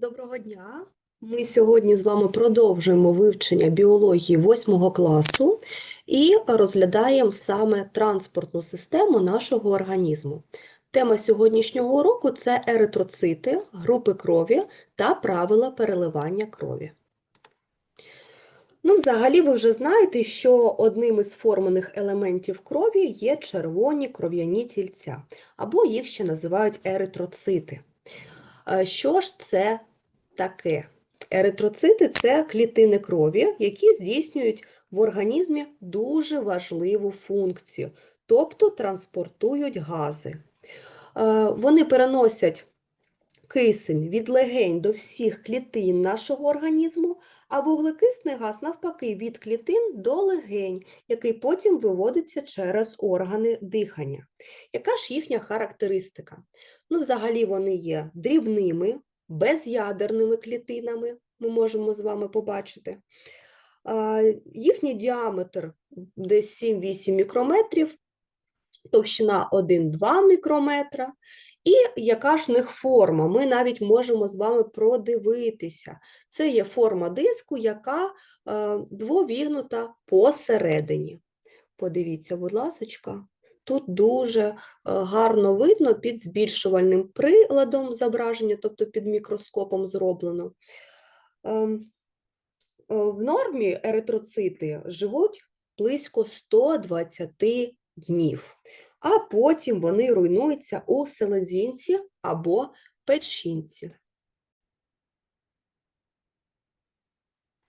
Доброго дня. Ми сьогодні з вами продовжуємо вивчення біології 8 класу і розглядаємо саме транспортну систему нашого організму. Тема сьогоднішнього уроку – це еритроцити, групи крові та правила переливання крові. Ну, взагалі, ви вже знаєте, що одним із формених елементів крові є червоні кров'яні тільця, або їх ще називають еритроцити. Що ж це таке? Еритроцити – це клітини крові, які здійснюють в організмі дуже важливу функцію, тобто транспортують гази. Вони переносять кисень від легень до всіх клітин нашого організму, а вуглекисний газ, навпаки, від клітин до легень, який потім виводиться через органи дихання. Яка ж їхня характеристика? Ну, взагалі вони є дрібними, безядерними клітинами, ми можемо з вами побачити. Їхній діаметр десь 7-8 мікрометрів, товщина 1-2 мікрометра. І яка ж в них форма? Ми навіть можемо з вами продивитися. Це є форма диску, яка е, двовігнута посередині. Подивіться, будь ласочка. Тут дуже е, гарно видно під збільшувальним приладом зображення, тобто під мікроскопом зроблено. Ем, е, В нормі еритроцити живуть близько 120 днів, а потім вони руйнуються у селезінці або печінці.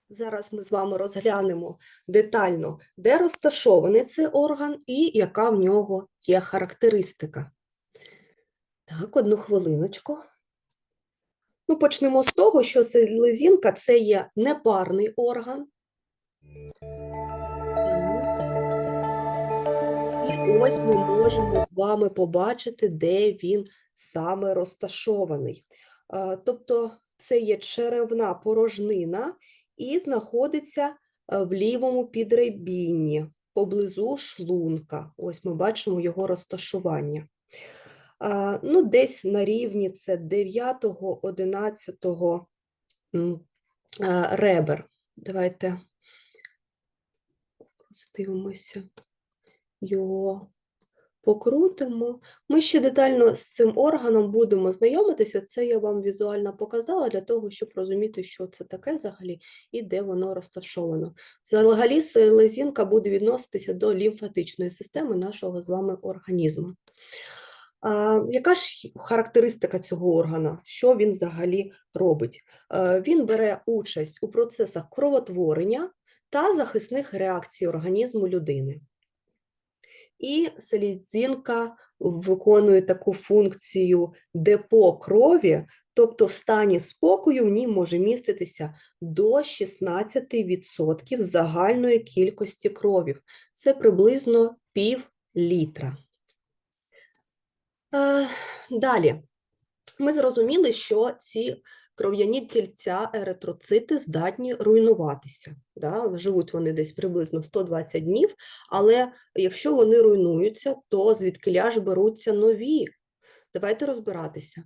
Зараз ми з вами розглянемо детально, де розташований цей орган і яка в нього є характеристика. Так, одну хвилиночку. Ну, почнемо з того, що селезінка – це є непарний орган. Ось ми можемо з вами побачити, де він саме розташований. Тобто це є черевна порожнина і знаходиться е, в лівому підребінні, поблизу шлунка. Ось ми бачимо його розташування. Ну, десь на рівні це 9-11 ребер. Давайте дивимося його покрутимо. Ми ще детально з цим органом будемо знайомитися. Це я вам візуально показала для того, щоб розуміти, що це таке взагалі і де воно розташовано. Взагалі, селезінка буде відноситися до лімфатичної системи нашого з вами організму. А, яка ж характеристика цього органа? Що він взагалі робить? Е, Він бере участь у процесах кровотворення та захисних реакцій організму людини. І селезінка виконує таку функцію депо крові, тобто в стані спокою в ній може міститися до 16% загальної кількості кровів. Це приблизно пів літра. Е, Далі, ми зрозуміли, що ці кров'яні тільця, еритроцити здатні руйнуватися. Да? Живуть вони десь приблизно 120 днів, але якщо вони руйнуються, то звідкиля ж беруться нові. Давайте розбиратися.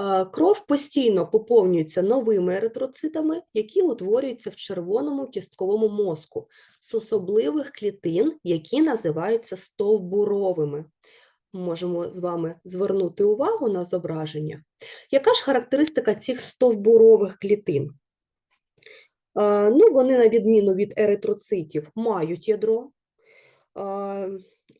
Е, Кров постійно поповнюється новими еритроцитами, які утворюються в червоному кістковому мозку з особливих клітин, які називаються стовбуровими можемо з вами звернути увагу на зображення. Яка ж характеристика цих стовбурових клітин? Ну, вони, на відміну від еритроцитів, мають ядро,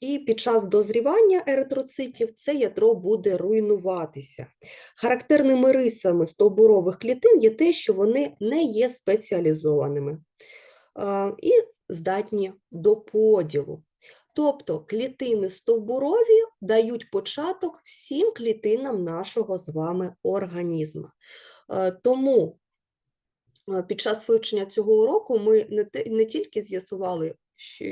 і під час дозрівання еритроцитів це ядро буде руйнуватися. Характерними рисами стовбурових клітин є те, що вони не є спеціалізованими і здатні до поділу. Тобто клітини стовбурові дають початок всім клітинам нашого з вами організму. Е, Тому е, під час вивчення цього уроку ми не, не тільки з'ясували,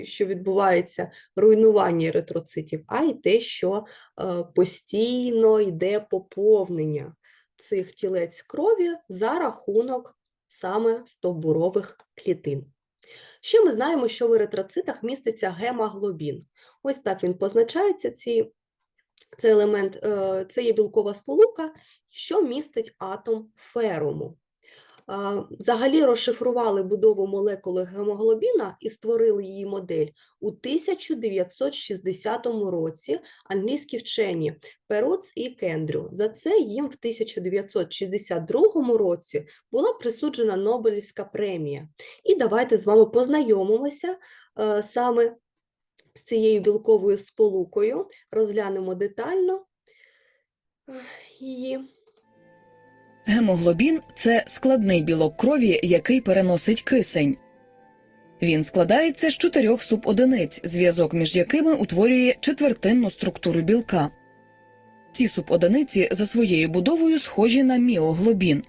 що, відбувається руйнування еритроцитів, а й те, що е, постійно йде поповнення цих тілець крові за рахунок саме стовбурових клітин. Ще ми знаємо, що в еритроцитах міститься гемоглобін. Ось так він позначається, ці Це елемент, е, це є білкова сполука, що містить атом феруму. Взагалі розшифрували будову молекули гемоглобіна і створили її модель у 1960 році англійські вчені Пероц і Кендрю. За це їм в 1962 році була присуджена Нобелівська премія. І давайте з вами познайомимося е, саме з цією білковою сполукою, розглянемо детально її. Гемоглобін це складний білок крові, який переносить кисень. Він складається з чотирьох субодиниць, зв'язок між якими утворює четвертинну структуру білка. Ці субодиниці за своєю будовою схожі на міоглобін.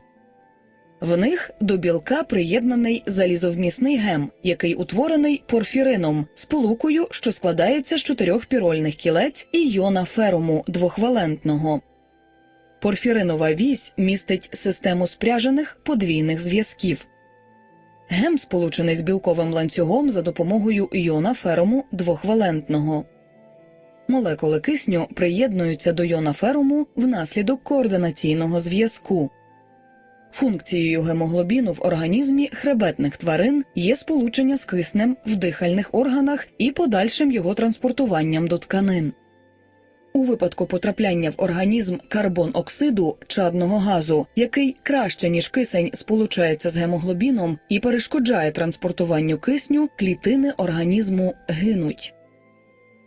В них до білка приєднаний залізовмісний гем, який утворений порфірином, сполукою, що складається з чотирьох пірольних кілець і йона феруму двохвалентного. Порфіринова вісь містить систему спряжених подвійних зв'язків. Гем сполучений з білковим ланцюгом за допомогою іона феруму двохвалентного. Молекули кисню приєднуються до йона феруму внаслідок координаційного зв'язку. Функцією гемоглобіну в організмі хребетних тварин є сполучення з киснем в дихальних органах і подальшим його транспортуванням до тканин. У випадку потрапляння в організм карбон-оксиду чадного газу, який краще ніж кисень сполучається з гемоглобіном і перешкоджає транспортуванню кисню, клітини організму гинуть.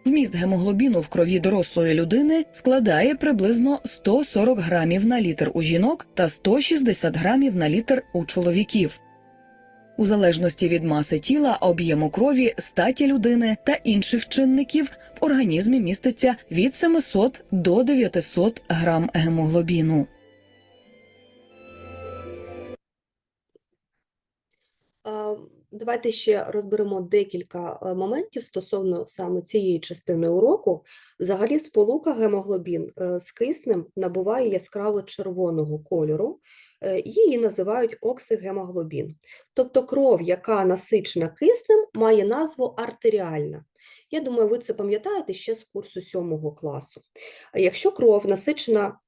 Вміст гемоглобіну в крові дорослої людини складає приблизно 140 грамів на літр у жінок та 160 грамів на літр у чоловіків. У залежності від маси тіла, об'єму крові, статі людини та інших чинників в організмі міститься від 700 до 900 грам гемоглобіну. Давайте ще розберемо декілька е, моментів стосовно саме цієї частини уроку. Взагалі, сполука гемоглобін е, з киснем набуває яскраво червоного кольору, е, її називають оксигемоглобін. Тобто кров, яка насичена киснем, має назву артеріальна. Я думаю, ви це пам'ятаєте ще з курсу 7 класу. Якщо кров насичена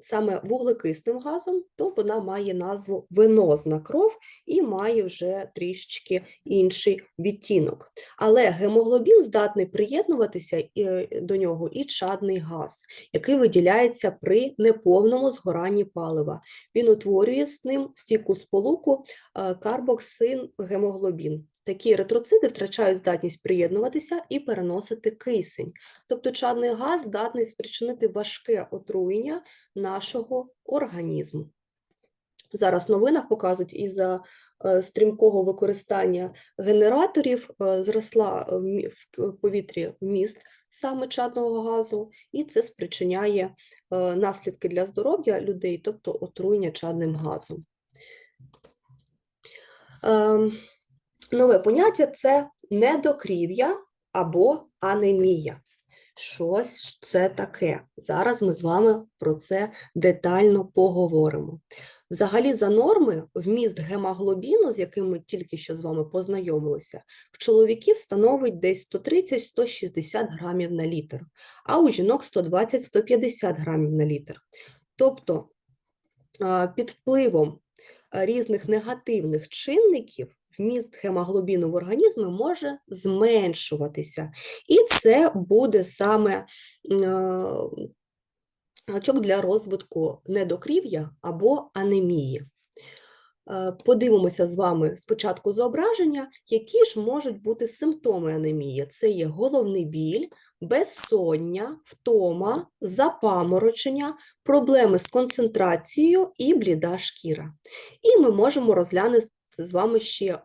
саме вуглекисним газом, то вона має назву венозна кров і має вже трішечки інший відтінок. Але гемоглобін здатний приєднуватися е, до нього і чадний газ, який виділяється при неповному згоранні палива. Він утворює з ним стійку сполуку е, карбоксин гемоглобін. Такі еритроцити втрачають здатність приєднуватися і переносити кисень. Тобто чадний газ здатний спричинити важке отруєння нашого організму. Зараз в новинах показують із-за е, стрімкого використання генераторів е, зросла в повітрі вміст саме чадного газу, і це спричиняє е, наслідки для здоров'я людей, тобто отруєння чадним газом. Нове поняття це недокрів'я або анемія. Щось це таке. Зараз ми з вами про це детально поговоримо. Взагалі, за норми, вміст гемоглобіну, з яким ми тільки що з вами познайомилися, в чоловіків становить десь 130-160 грамів на літр, а у жінок 120-150 грамів на літр. Тобто під впливом різних негативних чинників вміст гемоглобіну в організмі може зменшуватися. І це буде саме м, е, гачок для розвитку недокрів'я або анемії. Е, Подивимося з вами спочатку зображення, які ж можуть бути симптоми анемії. Це є головний біль, безсоння, втома, запаморочення, проблеми з концентрацією і бліда шкіра. І ми можемо розглянути з вами ще е,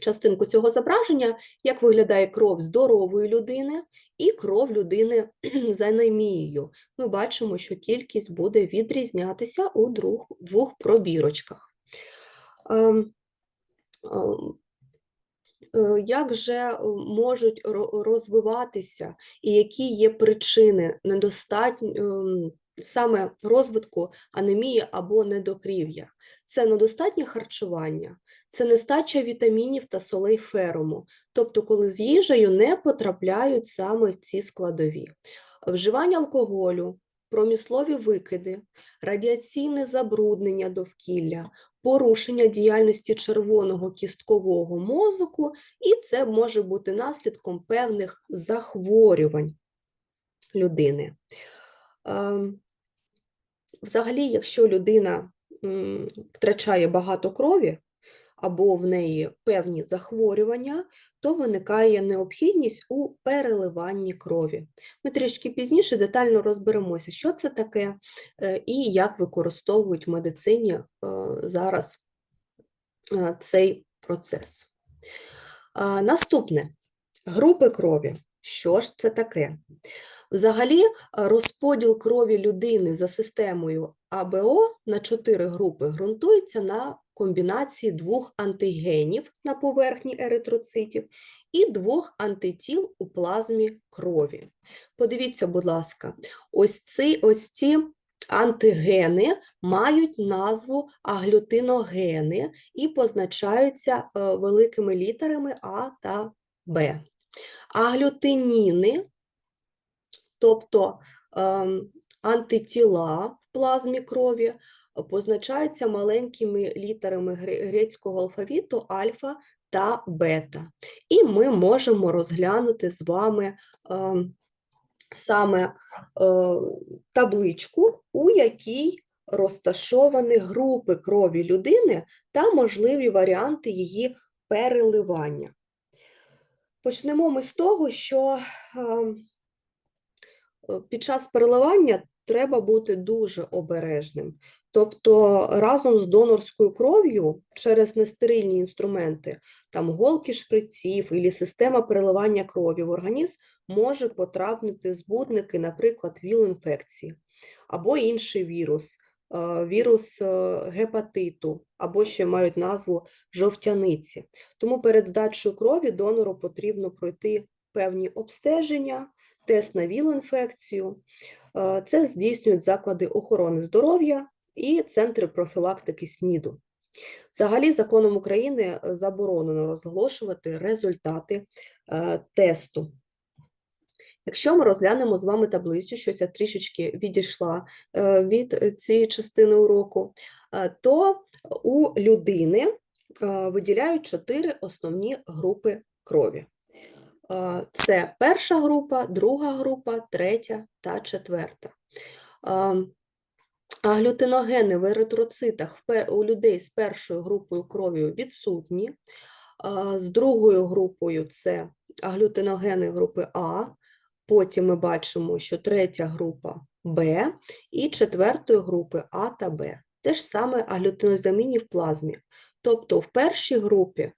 частинку цього зображення, як виглядає кров здорової людини і кров людини з анемією. Ми бачимо, що кількість буде відрізнятися у двох, пробірочках. Ем, ем, е, Як же е, можуть розвиватися і які є причини недостатньо, ем, саме розвитку анемії або недокрів'я. Це недостатнє харчування, це нестача вітамінів та солей феруму, тобто коли з їжею не потрапляють саме ці складові. Вживання алкоголю, промислові викиди, радіаційне забруднення довкілля, порушення діяльності червоного кісткового мозку, і це може бути наслідком певних захворювань людини. Взагалі, якщо людина втрачає багато крові або в неї певні захворювання, то виникає необхідність у переливанні крові. Ми трішки пізніше детально розберемося, що це таке е, і як використовують в медицині е, зараз е, цей процес. Наступне групи крові. Що ж це таке? Взагалі, е, розподіл крові людини за системою АБО на чотири групи ґрунтується на комбінації двох антигенів на поверхні еритроцитів і двох антитіл у плазмі крові. Подивіться, будь ласка, ось ці, ось ці антигени мають назву аглютиногени і позначаються е, великими літерами А та Б. Аглютиніни тобто ем, антитіла в плазмі крові позначаються маленькими літерами грецького алфавіту альфа та бета. І ми можемо розглянути з вами ем, саме е, табличку, у якій розташовані групи крові людини та можливі варіанти її переливання. Почнемо ми з того, що ем, під час переливання треба бути дуже обережним. Тобто разом з донорською кров'ю через нестерильні інструменти, там голки шприців і система переливання крові в організм може потрапити збудники, наприклад, ВІЛ-інфекції або інший вірус, е, вірус е, гепатиту, або ще мають назву жовтяниці. Тому перед здачею крові донору потрібно пройти певні обстеження, тест на ВІЛ-інфекцію. Е, Це здійснюють заклади охорони здоров'я і центри профілактики СНІДу. Взагалі, законом України заборонено розголошувати результати е, тесту. Якщо ми розглянемо з вами таблицю, щось я трішечки відійшла е, від цієї частини уроку, то у людини виділяють чотири основні групи крові. Е, Це перша група, друга група, третя та четверта. Е, Аглютиногени в еритроцитах у людей з першою групою крові відсутні, з другою групою це аглютиногени групи А, потім ми бачимо, що третя група Б і четвертої групи А та Б. Те ж саме аглютинозаміні в плазмі. Тобто в першій групі е,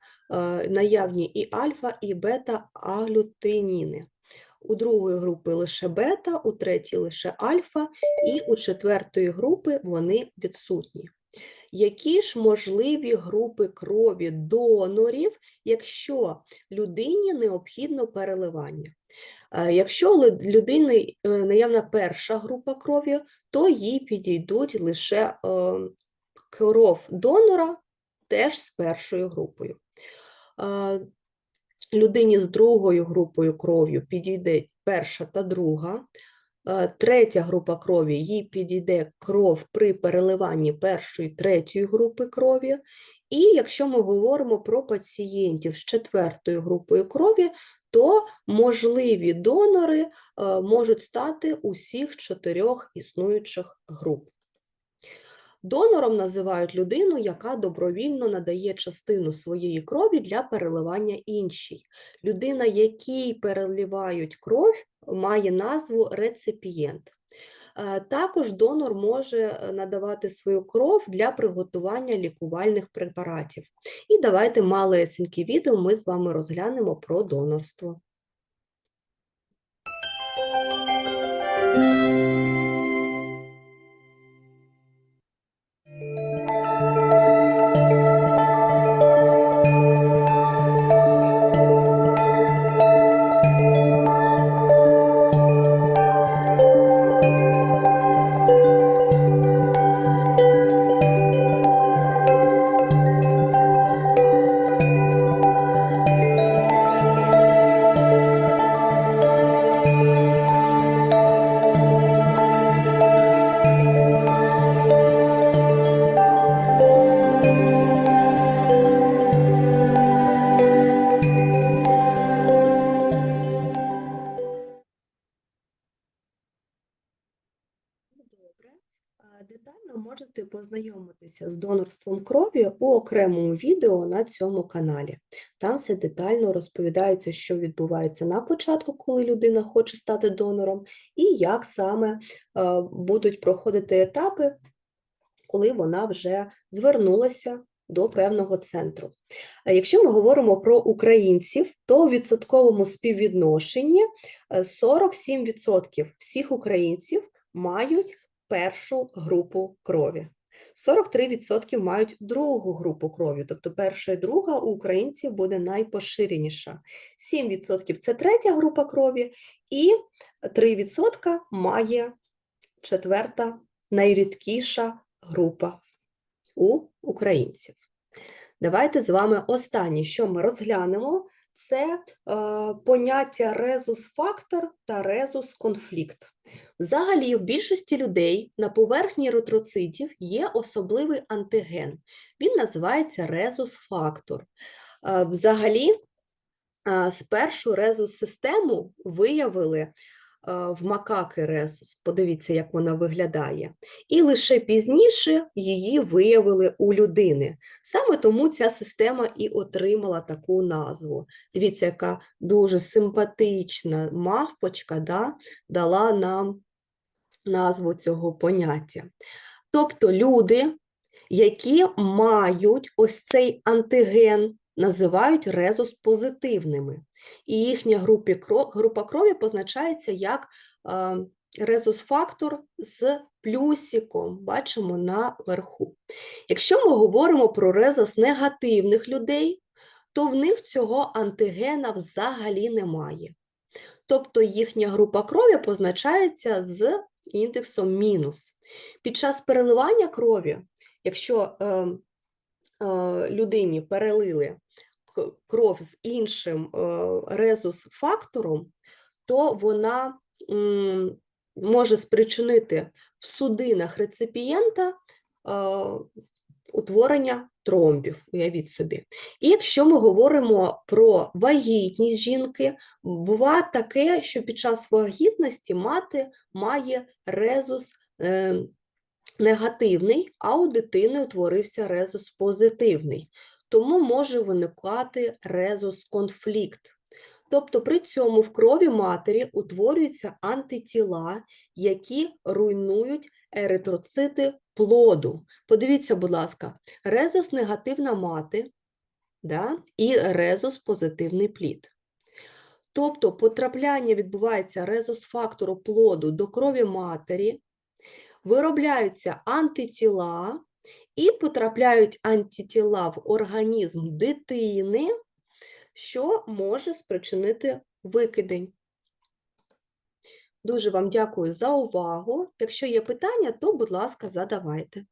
наявні і альфа, і бета аглютиніни. У другої групи лише бета, у третій лише альфа, і у четвертої групи вони відсутні. Які ж можливі групи крові донорів, якщо людині необхідно переливання? Е, Якщо людини е, наявна перша група крові, то їй підійдуть лише е, кров донора теж з першою групою. Людині з другою групою кров'ю підійде перша та друга. Третя група крові, їй підійде кров при переливанні першої третьої групи крові. І якщо ми говоримо про пацієнтів з четвертою групою крові, то можливі донори можуть стати усіх чотирьох існуючих груп. Донором називають людину, яка добровільно надає частину своєї крові для переливання іншій. Людина, якій переливають кров, має назву реципієнт. Е, Також донор може е, надавати свою кров для приготування лікувальних препаратів. І давайте малесеньке відео ми з вами розглянемо про донорство. Познайомитися з донорством крові у окремому відео на цьому каналі. Там все детально розповідається, що відбувається на початку, коли людина хоче стати донором, і як саме е, будуть проходити етапи, коли вона вже звернулася до певного центру. Якщо ми говоримо про українців, то у відсотковому співвідношенні е, 47% всіх українців мають першу групу крові. 43% мають другу групу крові, тобто перша і друга у українців буде найпоширеніша. 7% це третя група крові, і 3% має четверта найрідкіша група у українців. Давайте з вами останнє, що ми розглянемо, це е, поняття резус-фактор та резус-конфлікт. Взагалі, в більшості людей на поверхні еритроцитів є особливий антиген. Він називається резус-фактор. Е, Взагалі, е, спершу резус-систему виявили в макаки резус. Подивіться, як вона виглядає. І лише пізніше її виявили у людини. Саме тому ця система і отримала таку назву. Дивіться, яка дуже симпатична мавпочка да, дала нам назву цього поняття. Тобто люди, які мають ось цей антиген, називають резус-позитивними. І їхня група крові позначається як е, резус-фактор з плюсиком, бачимо наверху. Якщо ми говоримо про резус-негативних людей, то в них цього антигена взагалі немає. Тобто їхня група крові позначається з індексом мінус. Під час переливання крові, якщо е, е, людині перелили кров з іншим е, резус-фактором, то вона може спричинити в судинах реципієнта е, утворення тромбів, уявіть собі. І якщо ми говоримо про вагітність жінки, буває таке, що під час вагітності мати має резус е, негативний, а у дитини утворився резус позитивний. Тому може виникати резус-конфлікт. Тобто при цьому в крові матері утворюються антитіла, які руйнують еритроцити плоду. Подивіться, будь ласка, резус-негативна мати да, і резус-позитивний плід. Тобто потрапляння відбувається резус-фактору плоду до крові матері, виробляються антитіла і потрапляють антитіла в організм дитини, що може спричинити викидень. Дуже вам дякую за увагу. Якщо є питання, то, будь ласка, задавайте.